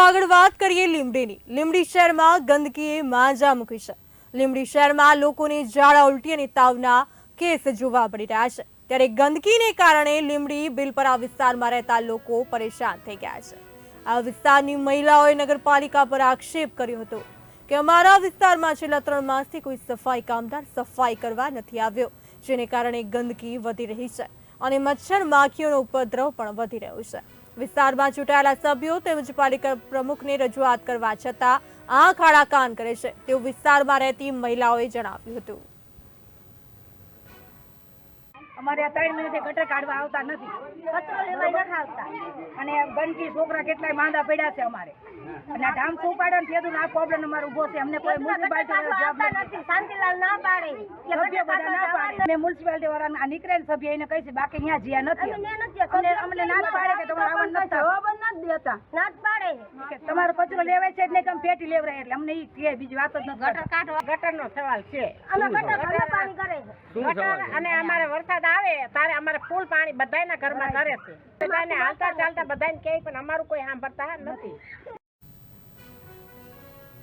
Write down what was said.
આગળ વાત કરીએ લીમડીની લીમડી શહેરમાં ગંદકીએ માંજા મૂકી છે. લીમડી શહેરમાં લોકોને ઝાડા ઉલટી અને તાવના કેસ જોવા મળી રહ્યા છે. ત્યારે ગંદકીને કારણે લીમડી બિલપરા વિસ્તારમાં રહેતા લોકો પરેશાન થઈ ગયા છે. આ વિસ્તારની મહિલાઓએ નગરપાલિકા પર આક્ષેપ કર્યો હતો કે અમારા વિસ્તારમાં છેલ્લા ત્રણ માસથી કોઈ સફાઈ કામદાર સફાઈ કરવા નથી આવ્યો, જેને કારણે ગંદકી વધી રહી છે અને મચ્છર માખીઓનો ઉપદ્રવ પણ વધી રહ્યો છે. વિસ્તારમાં ચૂંટાયેલા સભ્યો તેમજ પાલિકા પ્રમુખને રજૂઆત કરવા છતાં આંખ આડા કાન કરે છે. તેવું વિસ્તારમાં રહેતી મહિલાઓએ જણાવ્યું હતું. અમારે આ ત્રણ મહિનાથી ગટર કાઢવા આવતા નથી. કચરો લેવા નથી આવતા અને ગંદકી છોકરા કેટલાય માંદા પડ્યા છે અમારે. અને આ ધામ શું પાડે ને તેનું આ પ્રોબ્લેમ અમારો ઊભો છે. અમને કોઈ મ્યુનિસિપાલિટી શાંતિલાલ ના પાડે. સભ્ય બધા ના પાડે. અમે મ્યુનિસિપાલિટી વાળા નીકળે સભ્ય એને કહી છે બાકી અહીંયા જ્યાં નથી. અમને ના પાડે કે તમારે આવવાનું નથી થતું. ના પાડે કે તમારો કચરો લેવાય છે જ નહીં કે પેટી લેવરાય. એટલે અમને ઈ કે બીજી વાત જ નથી ગટર કાઢવા. ગટરનો સવાલ છે. અમે ગટર ઘરમાં પાણી કરે છે. ગટર અને અમારે વરસાદ આવે તારે અમારે ફૂલ પાણી બધાયના ઘરમાં કરે છે. બધાને હાલતા ચાલતા બધાને કહે પણ અમારું કોઈ સાંભળતા નથી.